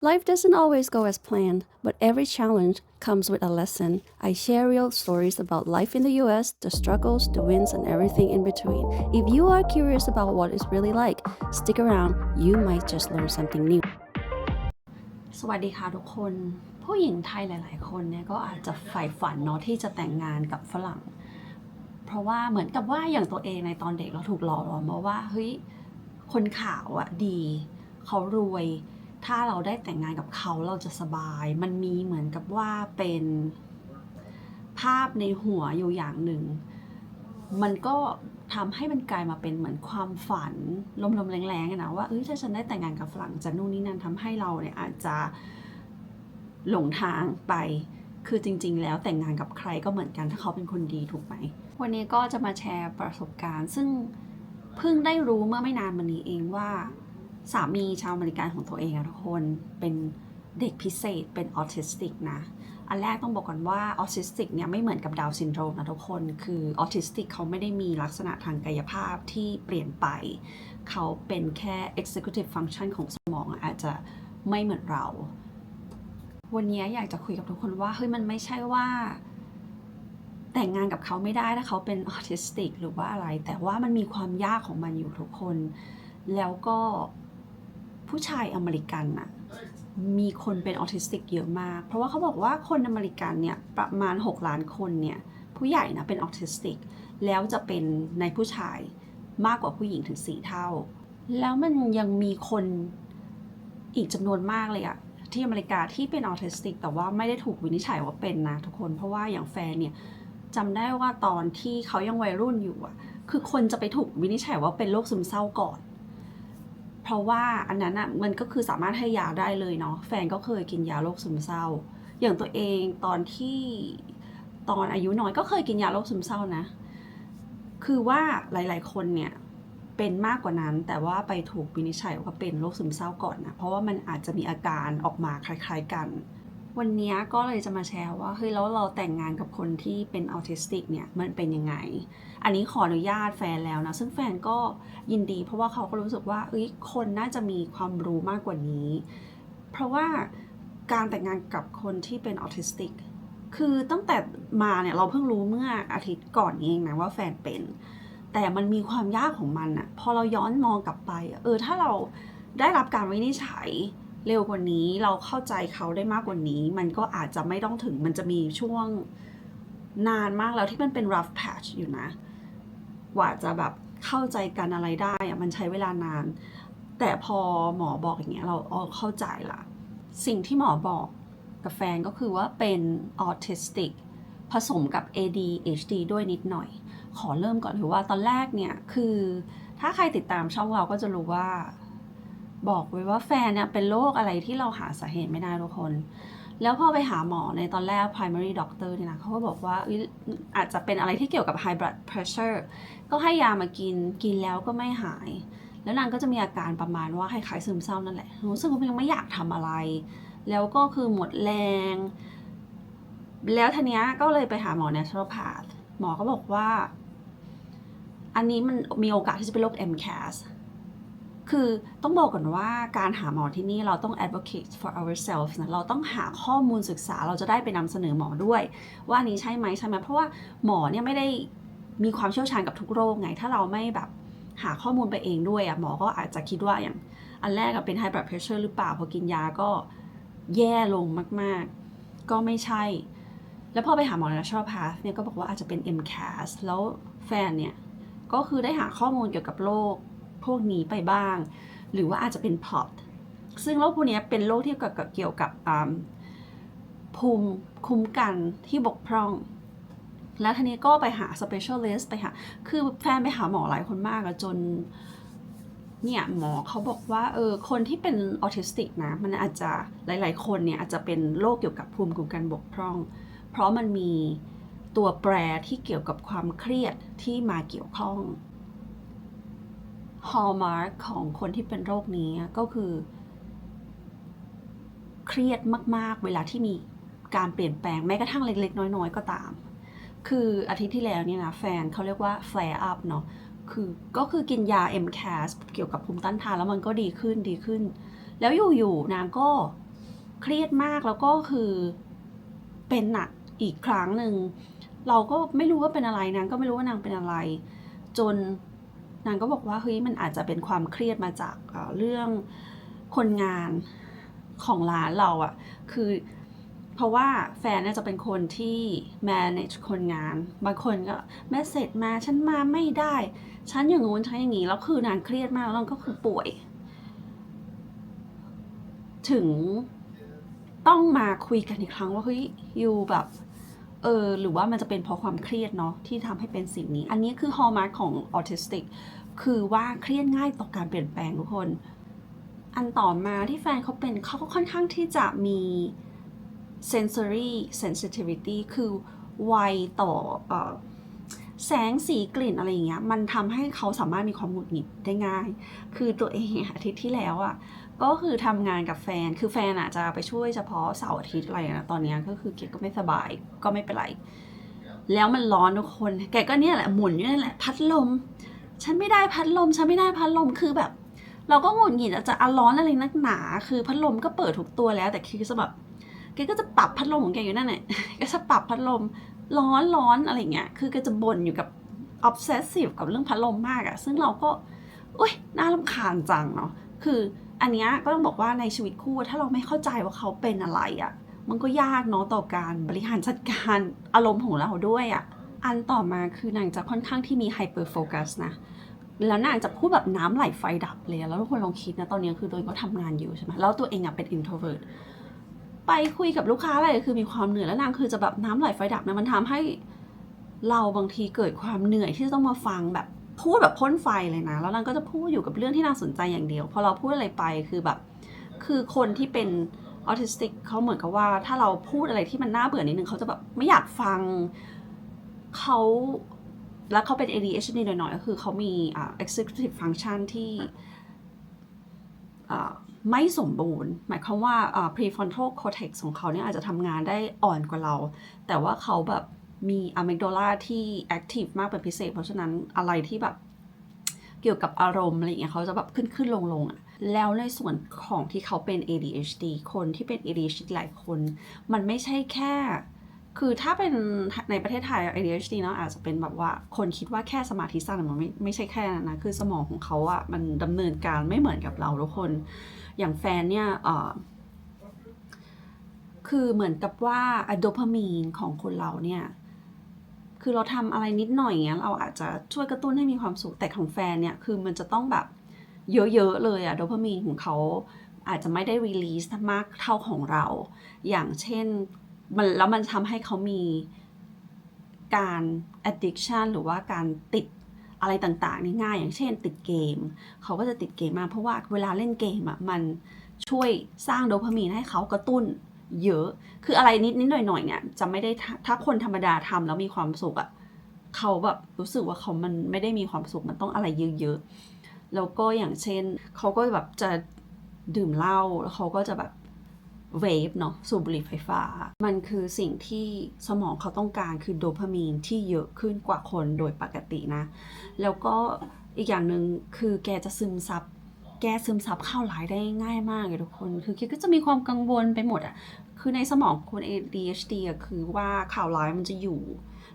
Life doesn't always go as planned, but every challenge comes with a lesson. I share real stories about life in the US, the struggles, the wins, and everything in between. If you are curious about what it's really like, stick around. You might just learn something new. สวัสดีค่ะทุกคน ผู้หญิงไทยหลาย ๆ คนเนี่ยก็อาจจะใฝ่ฝันเนาะที่จะแต่งงานกับฝรั่ง เพราะว่าเหมือนกับว่าอย่างตัวเองในตอนเด็กเราถูกหล่อหลอมมาว่าเฮ้ยคนขาวอะดี เขารวย ถ้าเราได้แต่งงานกับเขาเราจะสบาย มันมีเหมือนกับว่าเป็นภาพในหัวอยู่อย่างหนึ่ง มันก็ทำให้มันกลายมาเป็นเหมือนความฝันลมๆแรงๆนะว่าเอ้ยถ้าฉันได้แต่งงานกับฝรั่งจะนู่นนี่นั่นทำให้เราเนี่ยอาจจะหลงทางไป คือจริง ๆ แล้วแต่งงานกับใครก็เหมือนกันถ้าเขาเป็นคนดีถูกไหม วันนี้ก็จะมาแชร์ประสบการณ์ ซึ่งเพิ่งได้รู้เมื่อไม่นานมานี้เองว่า สามีชาวอเมริกันของตัวเองอะทุกคนเป็นเด็กพิเศษเป็นออทิสติกนะ อันแรกต้องบอกก่อนว่าออทิสติกเนี่ยไม่เหมือนกับดาวซินโดรมนะทุกคน คือออทิสติกเขาไม่ได้มีลักษณะทางกายภาพที่เปลี่ยนไป เขาเป็นแค่ executive function ของสมองอาจจะไม่เหมือนเรา วันนี้อยากจะคุยกับทุกคนว่า เฮ้ยมันไม่ใช่ว่า แต่งงานกับเขาไม่ได้ถ้าเขาเป็นออทิสติกหรือว่าอะไร แต่ว่ามันมีความยากของมันอยู่ทุกคน แล้วก็ ผู้ชายอเมริกันอะมีคนเป็นออทิสติกเยอะมาก เพราะว่าเขาบอกว่าคนอเมริกันเนี่ยประมาณ 6 ล้านคนเนี่ยผู้ใหญ่นะเป็นออทิสติก แล้วจะเป็นในผู้ชายมากกว่าผู้หญิงถึง 4 เท่า แล้วมันยังมีคนอีกจำนวนมากเลยอะที่อเมริกาที่เป็นออทิสติก แต่ว่าไม่ได้ถูกวินิจฉัยว่าเป็นนะทุกคนเพราะว่าอย่างแฟนเนี่ยจำได้ว่าตอนที่เขายังวัยรุ่นอยู่อะคือคนจะไปถูกวินิจฉัยว่าเป็นโรคซึมเศร้าก่อน เพราะว่าอันนั้นอะมันก็คือสามารถให้ยาได้เลยเนาะแฟนก็เคยกินยาโรคซึมเศร้า อย่างตัวเองตอนที่ตอนอายุน้อยก็เคยกินยาโรคซึมเศร้านะ คือว่าหลาย ๆ คนเนี่ยเป็นมากกว่านั้นแต่ว่าไปถูกวินิจฉัยว่าเป็นโรคซึมเศร้าก่อนนะเพราะว่ามันอาจจะมีอาการออกมาคล้าย ๆ กัน วันนี้ก็เลยจะมาแชร์ว่าเฮ้ยแล้วเราแต่งงานกับคนที่เป็นออทิสติกเนี่ยมันเป็นยังไง อันนี้ขออนุญาตแฟนแล้วนะ ซึ่งแฟนก็ยินดี เพราะว่าเขาก็รู้สึกว่าเอ้ยคนน่าจะมีความรู้มากกว่านี้ เพราะว่าการแต่งงานกับคนที่เป็นออทิสติกคือตั้งแต่มาเนี่ยเราเพิ่งรู้เมื่ออาทิตย์ก่อนเองนะว่าแฟนเป็น แต่มันมีความยากของมันอะพอเราย้อนมองกลับไป เออถ้าเราได้รับการวินิจฉัย เร็วกว่านี้เราเข้าใจเขาได้มากกว่านี้ มันก็อาจจะไม่ต้องถึงมันจะมีช่วงนานมากแล้วที่มันเป็น rough patch อยู่นะ กว่าจะแบบเข้าใจกันอะไรได้อะมันใช้เวลานาน แต่พอหมอบอกอย่างเงี้ยเราอเข้าใจละสิ่งที่หมอบอกกับแฟนก็คือว่าเป็นออทิสติกผสมกับ ADHD ด้วยนิดหน่อย ขอเริ่มก่อนถือว่าตอนแรกเนี่ย คือถ้าใครติดตามช่องเราก็จะรู้ว่า บอกไว้ว่าแฟนเนี่ยเป็นโรคอะไรที่เราหาสาเหตุไม่ได้ทุกคน แล้วพอไปหาหมอในตอนแรก primary doctor เนี่ยนะเขาก็บอกว่าเอ้ยอาจจะเป็นอะไรที่เกี่ยวกับ high blood pressure ก็ให้ยามากินกินแล้วก็ไม่หาย แล้วนางก็จะมีอาการประมาณว่าคล้ายๆซึมเศร้านั่นแหละรู้สึกว่ายังไม่อยากทำอะไร แล้วก็คือหมดแรง แล้วทีเนี้ยก็เลยไปหาหมอ naturopath หมอก็บอกว่า อันนี้มันมีโอกาสที่จะเป็นโรค MCAS คือต้องบอกก่อนว่าการหาหมอที่นี่เราต้อง advocate for ourselves นะเราต้องหาข้อมูลศึกษาเราจะได้ไปนำเสนอหมอด้วย ว่านนี้ใช่ไหมใช่ไหมเพราะว่าหมอเนี่ยไม่ได้มีความเชี่ยวชาญกับทุกโรคไง ถ้าเราไม่แบบหาข้อมูลไปเองด้วยอะหมอก็อาจจะคิดว่าอย่างอันแรกเป็น high blood pressure หรือเปล่าพอกินยาก็แย่ลงมาก ๆ ก็ไม่ใช่ แล้วพอไปหาหมอ naturopath เนี่ยก็บอกว่าอาจจะเป็น MCAS แล้วแฟนเนี่ยก็คือได้หาข้อมูลเกี่ยวกับโรค พวกนี้ไปบ้าง หรือว่าอาจจะเป็นพอตซึ่งโรคพวกนี้เป็นโรคที่เกี่ยวกับเกี่ยวกับภูมิคุ้มกันที่บกพร่องแล้วทีนี้ก็ไปหา specialist ไปหา คือแฟนไปหาหมอหลายคนมากอะจน เนี่ยหมอเขาบอกว่าเออคนที่เป็นออทิสติกนะ มันอาจจะหลาย ๆ คนเนี่ยอาจจะเป็นโรคเกี่ยวกับภูมิคุ้มกันบกพร่อง เพราะมันมีตัวแปรที่เกี่ยวกับความเครียดที่มาเกี่ยวข้อง ฮอลมาร์กของคนที่เป็นโรคนี้ก็คือ เครียดมาก ๆ เวลาที่มีการเปลี่ยนแปลงแม้กระทั่งเล็ก ๆ น้อย ๆ ก็ตาม คืออาทิตย์ที่แล้วเนี่ยนะแฟนเขาเรียกว่า flare up เนาะคือก็คือกินยา MCAS เกี่ยวกับภูมิต้านทานแล้วมันก็ดีขึ้นดีขึ้น แล้วอยู่ ๆนางก็เครียดมากแล้วก็คือเป็นหนักอีกครั้งหนึ่ง เราก็ไม่รู้ว่าเป็นอะไรนางก็ไม่รู้ว่านางเป็นอะไร จน นางก็บอกว่าเฮ้ยมันอาจจะเป็นความเครียดมาจากเรื่องคนงานของร้านเราอะคือเพราะว่าแฟนเนี่ยจะเป็นคนที่ manage คนงาน บางคนก็แมสเซจมาฉันมาไม่ได้ ฉันอย่างงู้นฉันอย่างนี้ แล้วคือนางเครียดมากแล้วนางก็คือป่วย ถึงต้องมาคุยกันอีกครั้งว่าเฮ้ยยูแบบ เออหรือว่ามันจะเป็นเพราะความเครียดเนาะที่ทำให้เป็นสิ่งนี้ อันนี้คือฮอลมาร์ของออทิสติกคือว่าเครียดง่ายต่อการเปลี่ยนแปลงทุกคน อันต่อมาที่แฟนเขาเป็นเขาก็ค่อนข้างที่จะมี sensory sensitivity คือไวต่ออ แสงสีกลิ่นอะไรอย่างเงี้ยมันทำให้เขาสามารถมีความหงุดหงิดได้ง่าย คือตัวเองอาทิตย์ที่แล้วอะก็คือทำงานกับแฟนคือแฟนอะจะไปช่วยเฉพาะเสาร์อาทิตย์อะไรนะตอนเนี้ยก็คือเกดก็ไม่สบายก็ไม่เป็นไร แล้วมันร้อนทุกคนแกก็เนี่ยแหละหมุนอยู่นั่นแหละพัดลม ฉันไม่ได้พัดลมฉันไม่ได้พัดลมคือแบบ เราก็หงุดหงิดอะจะอะร้อนอะไรนักหนา คือพัดลมก็เปิดทุกตัวแล้ว แต่คือจะแบบแกก็จะปรับพัดลมของแกอยู่นั่นแหละก็จะปรับพัดลม ร้อนร้อนอะไรเงี้ย คือแกจะบ่นอยู่กับ obsessive กับเรื่องพัดลมมากอะซึ่งเราก็อุ้ยน่ารำคาญจังเนาะ คืออันเนี้ยก็ต้องบอกว่าในชีวิตคู่ถ้าเราไม่เข้าใจว่าเขาเป็นอะไรอะมันก็ยากเนาะต่อการบริหารจัดการอารมณ์ของเราด้วยอะอันต่อมาคือนางจะค่อนข้างที่มี hyper focus นะแล้วนางจะพูดแบบน้ำไหลไฟดับเลย แล้วทุกคนลองคิดนะ ตอนนี้คือตัวเองก็ทำงานอยู่ใช่ไหมแล้วตัวเองอะเป็น introvert ไปคุยกับลูกค้าอะไรคือมีความเหนื่อยแล้วนางคือจะแบบน้ำไหลไฟดับนะมันทำให้เราบางทีเกิดความเหนื่อยที่จะต้องมาฟังแบบพูดแบบพ่นไฟเลยนะ แล้วนางก็จะพูดอยู่กับเรื่องที่น่าสนใจอย่างเดียว พอเราพูดอะไรไปคือแบบ คือคนที่เป็นออทิสติกเขาเหมือนกับว่า ถ้าเราพูดอะไรที่มันน่าเบื่อนิดนึงเขาจะแบบไม่อยากฟังเขาแล้วเขาเป็น ADHD หน่อยๆก็คือเขามีอ่า executive function ที่ ไม่สมบูรณ์ หมายความว่า prefrontal cortex ของเขาเนี่ยอาจจะทำงานได้อ่อนกว่าเรา แต่ว่าเขาแบบมี amygdala ที่ active มากเป็นพิเศษ เพราะฉะนั้นอะไรที่แบบเกี่ยวกับอารมณ์อะไรอย่างเงี้ยเขาจะแบบขึ้นขึ้นลงลงอะแล้วในส่วนของที่เขาเป็น ADHD คนที่เป็น ADHD หลายคน มันไม่ใช่แค่ คือถ้าเป็นในประเทศไทย ADHD เนาะอาจจะเป็นแบบว่าคนคิดว่าแค่สมาธิสั้นมันไม่ไม่ใช่แค่นั้นนะ คือสมองของเขาอะมันดำเนินการไม่เหมือนกับเราทุกคน อย่างแฟนเนี่ยคือเหมือนกับว่าอะโดพามีนของคนเราเนี่ย คือเราทำอะไรนิดหน่อยเงี้ยเราอาจจะช่วยกระตุ้นให้มีความสุขแต่ของแฟนเนี่ยคือมันจะต้องแบบเยอะๆเลยอะโดพามีนของเขาอาจจะไม่ได้รีลีสมากเท่าของเรา อย่างเช่นมันแล้วมันทำให้เขามีการ addiction หรือว่าการติด อะไรต่างๆนี่ง่ายอย่างเช่น ติดเกม เขาก็จะติดเกมมากเพราะว่าเวลาเล่นเกมอะมันช่วยสร้างโดพามีนให้เขากระตุ้นเยอะ คืออะไรนิดนิดหน่อยหน่อยๆเนี่ยจะไม่ได้ถ้าคนธรรมดาทำแล้วมีความสุขอะเขาแบบรู้สึกว่าเขามันไม่ได้มีความสุขมันต้องอะไรเยอะๆแล้วก็อย่างเช่น เขาก็แบบจะดื่มเหล้าแล้วเขาก็จะแบบ เวฟเนาะสูบบุหรี่ไฟฟ้า มันคือสิ่งที่สมองเขาต้องการคือโดพามีนที่เยอะขึ้นกว่าคนโดยปกตินะ แล้วก็อีกอย่างหนึ่งคือแกจะซึมซับแกซึมซับข่าวร้ายได้ง่ายมากเลยทุกคน คือแกก็จะมีความกังวลไปหมดอะคือในสมองคน ADHD อะคือว่าข่าวร้ายมันจะอยู่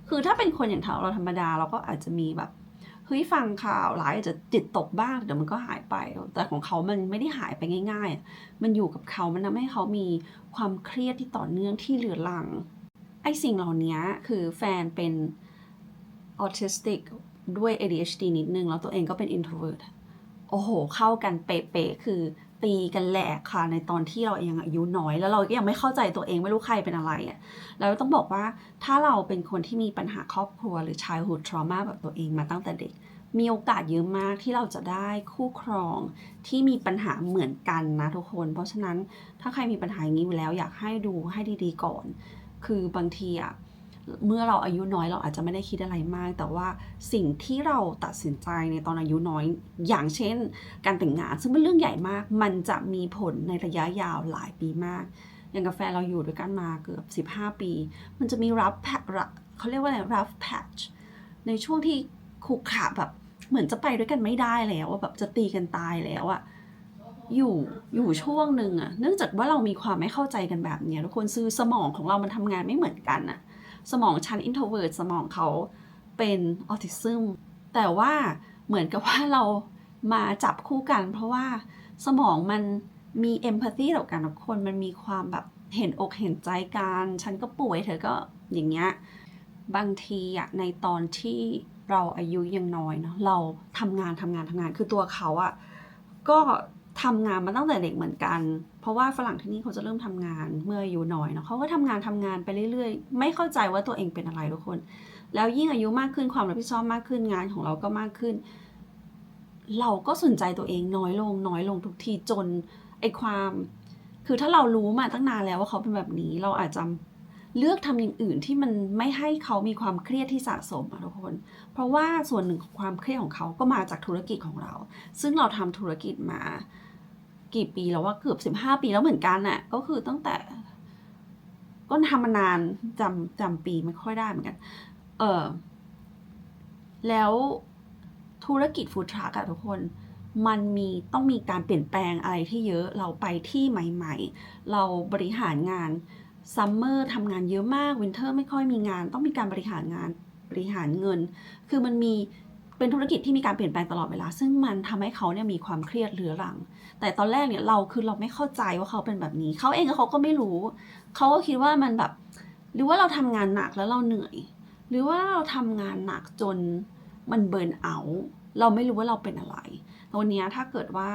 คือถ้าเป็นคนอย่างเราธรรมดาเราก็อาจจะมีแบบ เฮ้ยฟังข่าวร้ายอาจจะจิตตกบ้างเดี๋ยวมันก็หายไป แต่ของเขามันไม่ได้หายไปง่าย ๆ มันอยู่กับเขามันทำให้เขามีความเครียดที่ต่อเนื่องที่เหลือหลังไอ้สิ่งเหล่านี้คือแฟนเป็นออทิสติกด้วย ADHD นิดนึง แล้วตัวเองก็เป็น introvert โอ้โห เข้ากันเป๊ะๆคือ ตีกันแหลกค่ะ ในตอนที่เรายังอายุน้อย แล้วเราก็ยังไม่เข้าใจตัวเองไม่รู้ใครเป็นอะไรอะแล้วต้องบอกว่าถ้าเราเป็นคนที่มีปัญหาครอบครัวหรือ childhood trauma แบบตัวเองมาตั้งแต่เด็ก มีโอกาสเยอะมากที่เราจะได้คู่ครองที่มีปัญหาเหมือนกันนะทุกคน เพราะฉะนั้นถ้าใครมีปัญหาอย่างนี้อยู่แล้วอยากให้ดูให้ดีๆก่อน คือบางทีอะ เมื่อเราอายุน้อยเราอาจจะไม่ได้คิดอะไรมาก แต่ว่าสิ่งที่เราตัดสินใจในตอนอายุน้อย อย่างเช่น การแต่งงานซึ่งเป็นเรื่องใหญ่มาก มันจะมีผลในระยะยาวหลายปีมาก อย่างกาแฟเราอยู่ด้วยกันมาเกือบ 15 ปี มันจะมีรับแพเขาเรียกว่าอะไรรับแพชในช่วงที่ขรุขะแบบเหมือนจะไปด้วยกันไม่ได้แล้วอะแบบจะตีกันตายแล้วอะอยู่อยู่ช่วงหนึ่งอะเนื่องจากว่าเรามีความไม่เข้าใจกันแบบเนี้ยทุกคนซื้อสมองของเรามันทำงานไม่เหมือนกันอะ สมองชั้น introvert สมองเขาเป็นออทิซึมแต่ว่าเหมือนกับว่าเรามาจับคู่กัน เพราะว่าสมองมันมี empathy ต่อกันทุกคนมันมีความแบบเห็นอกเห็นใจกันฉันก็ป่วยเธอก็อย่างเงี้ยบางทีอะในตอนที่เราอายุยังน้อยเนาะเราทำงานทำงานทำงานคือตัวเขาอะก็ ทำงานมาตั้งแต่เด็กเหมือนกัน เพราะว่าฝรั่งที่นี่เขาจะเริ่มทำงานเมื่ออายุน้อยเนาะเขาก็ทำงานทำงานไปเรื่อยๆ ไม่เข้าใจว่าตัวเองเป็นอะไรทุกคน แล้วยิ่งอายุมากขึ้นความรับผิดชอบมากขึ้นงานของเราก็มากขึ้น เราก็สนใจตัวเองน้อยลงน้อยลงทุกทีจนไอความ คือถ้าเรารู้มาตั้งนานแล้วว่าเขาเป็นแบบนี้ เราอาจจะ เลือกทำอย่างอื่นที่มันไม่ให้เขามีความเครียดที่สะสมอะทุกคน เพราะว่าส่วนหนึ่งของความเครียดของเขาก็มาจากธุรกิจของเรา ซึ่งเราทำธุรกิจมากี่ปีแล้วว่าเกือบ 15 ปีแล้วเหมือนกันน่ะ ก็คือตั้งแต่ก็ทำมานานจำจำปีไม่ค่อยได้เหมือนกัน เออแล้วธุรกิจฟู้ดทรัคอะทุกคนมันมีต้องมีการเปลี่ยนแปลงอะไรที่เยอะเราไปที่ใหม่ ๆ เราบริหารงาน ซัมเมอร์ทำงานเยอะมากวินเทอร์ไม่ค่อยมีงาน ต้องมีการบริหารงานบริหารเงิน คือมันมีเป็นธุรกิจที่มีการเปลี่ยนแปลงตลอดเวลา ซึ่งมันทำให้เขาเนี่ยมีความเครียดเรื้อรัง แต่ตอนแรกเนี่ยเราคือเราไม่เข้าใจว่าเขาเป็นแบบนี้ เขาเองเขาก็ไม่รู้ เขาก็คิดว่ามันแบบ หรือว่าเราทำงานหนักแล้วเราเหนื่อย หรือว่าเราทำงานหนักจนมันเบิร์นเอา เราไม่รู้ว่าเราเป็นอะไร วันนี้ถ้าเกิดว่า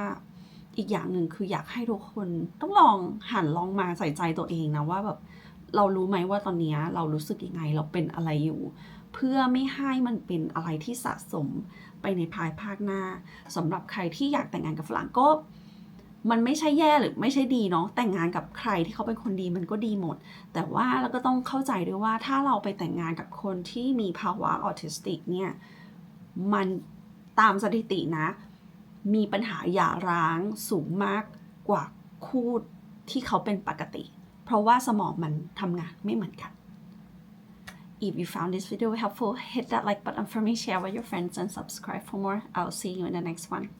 อีกอย่างหนึ่งคืออยากให้ทุกคนต้องลองหันลองมาใส่ใจตัวเองนะว่าแบบเรารู้ไหมว่าตอนนี้เรารู้สึกยังไงเราเป็นอะไรอยู่ เพื่อไม่ให้มันเป็นอะไรที่สะสมไปในภายภาคหน้าสำหรับใครที่อยากแต่งงานกับฝรั่งก็มันไม่ใช่แย่หรือไม่ใช่ดีเนาะแต่งงานกับใครที่เขาเป็นคนดีมันก็ดีหมด แต่ว่าเราก็ต้องเข้าใจด้วยว่าถ้าเราไปแต่งงานกับคนที่มีภาวะออทิสติกเนี่ยมันตามสถิตินะ มีปัญหาหย่าร้างสูงมากกว่าคู่ที่เขาเป็นปกติ เพราะว่าสมองมันทำงานไม่เหมือนกัน If you found this video helpful, hit that like button for me, share with your friends, and subscribe for more. I'll see you in the next one.